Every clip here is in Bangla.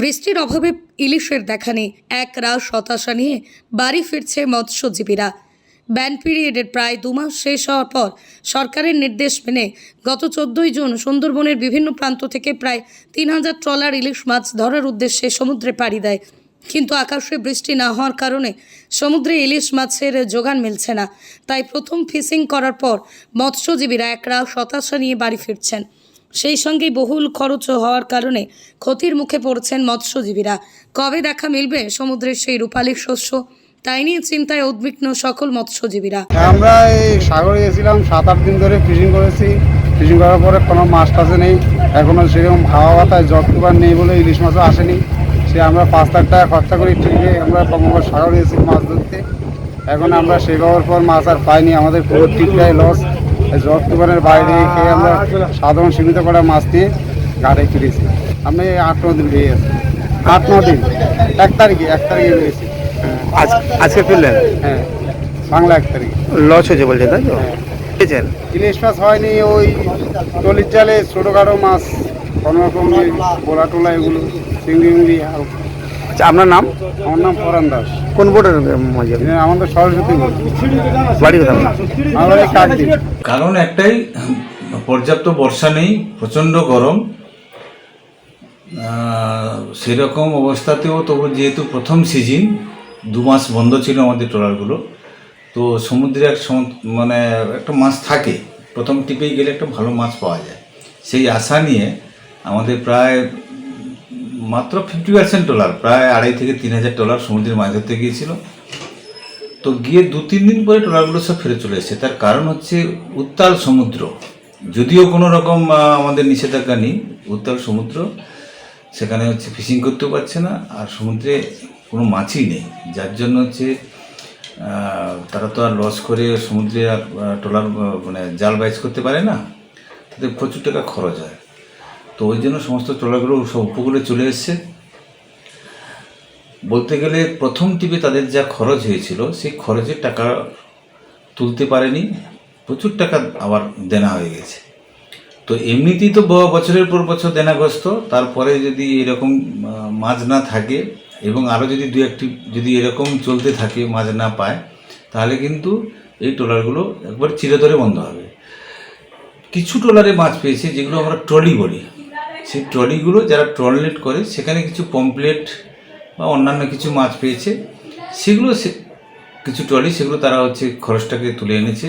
বৃষ্টির অভাবে ইলিশের দেখা নেই। এক রাশ হতাশা নিয়ে বাড়ি ফিরছে মৎস্যজীবীরা। ব্যান পিরিয়ডের প্রায় দু মাস শেষ হওয়ার পর সরকারের নির্দেশ মেনে গত চোদ্দই জুন সুন্দরবনের বিভিন্ন প্রান্ত থেকে প্রায় তিন হাজার ট্রলার ইলিশ মাছ ধরার উদ্দেশ্যে সমুদ্রে পাড়ি দেয়। কিন্তু আকাশে বৃষ্টি না হওয়ার কারণে সমুদ্রে ইলিশ মাছের যোগান মিলছে না। তাই প্রথম ফিশিং করার পর মৎস্যজীবীরা একরা হতাশা নিয়ে বাড়ি ফিরছেন। সেই সঙ্গেই বহুল খরচ হওয়ার কারণে ক্ষতির মুখে পড়ছেন মৎস্যজীবীরা। কবে দেখা মিলবে সমুদ্রের সেই রূপালী শস্য? তাই নিয়ে চিন্তায় উদ্বিগ্ন সকল মৎস্যজীবীরা। আমরা এই সাগরে গেছিলাম সাত আট দিন ধরে ফিশিং করেছি। ফিশিং করার পরে কোনো মাছ টাছে নেই। এখনও সেরকম হাওয়া বাতায় জটকুবার নেই বলে ইলিশ মাছও আসেনি। সে আমরা পাঁচ লাখ টাকা খরচা করি ঠিকই। আমরা কমকর সাগরে গেছি মাছ ধরতে। এখন আমরা সে পাওয়ার পর মাছ আর পাইনি। আমাদের পুরো টিকটাই লস জটকুবারের বাইরে খেয়ে আমরা সাধারণ সীমিত করা মাছ দিয়ে ঘাটে ফিরেছি আমরা এই আট ন দিন বেরিয়ে গেছি আট ন দিন। এক তারিখে এক তারিখে বেরিয়েছি হ্যাঁ। আজ আজকে ফিরলেন? হ্যাঁ। বাংলা এক তারিখে। লস হয়েছে বলছে তাই তো? হ্যাঁ। ইলিশ মাছ হয়নি ওই টলির জালে ছোটোখাটো মাছ কোনো রকম ওই বোলা টোলা এগুলো চিংড়ি মিংড়ি আচ্ছা আপনার নাম? আমার নাম ফরান দাস। কোন বোর্ডের আমাদের সরস্বতী বাড়ি কোথাও কারণ একটাই পর্যাপ্ত বর্ষা নেই প্রচণ্ড গরম। সেরকম অবস্থাতেও তবু যেহেতু প্রথম সিজন দু মাস বন্ধ ছিল আমাদের ট্রলারগুলো তো সমুদ্রে এক মানে একটা মাছ থাকে প্রথম টিপেই গেলে একটা ভালো মাছ পাওয়া যায়। সেই আশা নিয়ে আমাদের প্রায় মাত্র ফিফটি পার্সেন্ট ট্রলার প্রায় আড়াই থেকে তিন হাজার ট্রলার সমুদ্রের মাছ ধরতে গিয়েছিল। তো গিয়ে দু, তিন দিন পরে ট্রলারগুলো সব ফিরে চলে এসেছে। তার কারণ হচ্ছে উত্তাল সমুদ্র। যদিও কোনো রকম আমাদের নিষেধাজ্ঞা নেই, উত্তাল সমুদ্র। সেখানে হচ্ছে ফিশিং করতেও পারছে না, আর সমুদ্রে কোনো মাছই নেই। যার জন্য হচ্ছে তারা তো আর লস করে সমুদ্রে আর ট্রলার মানে জাল বাইজ করতে পারে না। তাদের প্রচুর টাকা খরচ হয়। তো ওই জন্য সমস্ত ট্রলারগুলো সব উপকূলে চলে এসছে। বলতে গেলে প্রথম টিপে তাদের যা খরচ হয়েছিল, সেই খরচের টাকা তুলতে পারেনি। প্রচুর টাকা আবার দেনা হয়ে গেছে। তো এমনিতেই তো বছরের পর বছর দেনাগ্রস্ত। তারপরে যদি এরকম মাছ না থাকে এবং আরও যদি দু একটি যদি এরকম চলতে থাকে, মাছ না পায়, তাহলে কিন্তু এই ট্রলারগুলো একবার চিরতরে বন্ধ হবে। কিছু ট্রলারে মাছ পেয়েছে, যেগুলো আমরা ট্রলি বলি। সেই ট্রলিগুলো যারা ট্রলনেট করে, সেখানে কিছু পমপ্লেট বা অন্যান্য কিছু মাছ পেয়েছে। সেগুলো কিছু ট্রলি সেগুলো তারা হচ্ছে খরচটাকে তুলে এনেছে।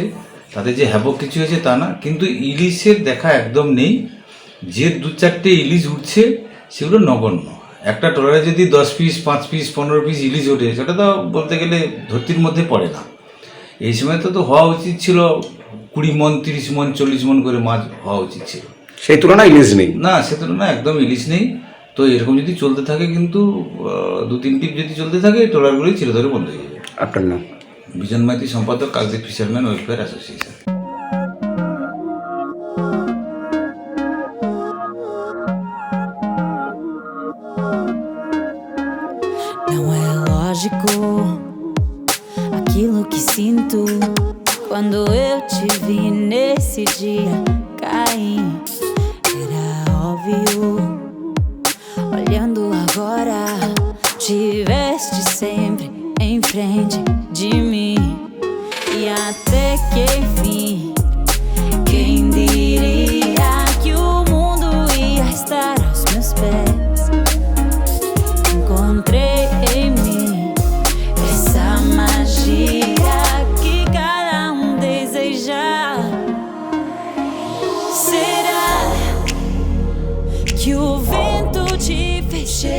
তাদের যে হ্যাবক কিছু হয়েছে তা না, কিন্তু ইলিশের দেখা একদম নেই। যে দু চারটে ইলিশ উঠছে, সেগুলো নগণ্য। একটা ট্রলারে যদি দশ পিস পাঁচ পিস পনেরো পিস ইলিশ ওঠে, সেটা তো বলতে গেলে ধরতির মধ্যে পড়ে না। এই সময় তো তো হওয়া উচিত ছিল কুড়ি মন, তিরিশ মন, চল্লিশ মন করে মাছ হওয়া উচিত ছিল। সেই তুলনায় ইলিশ নেই। না সে তুলনায় একদম ইলিশ নেই। তো এরকম যদি চলতে থাকে কিন্তু দু তিন টিপ যদি চলতে থাকে এই ট্রলারগুলোই চিরধরে বন্ধ হয়ে যাবে। আপনার নাম? বিজন মাইতি সম্পাদক Kakdwip fisherman welfare association Não é lógico aquilo que sinto quando eu te vi nesse dia cair. Óbvio. Olhando agora, tiveste sempre em frente de mim. Bitches.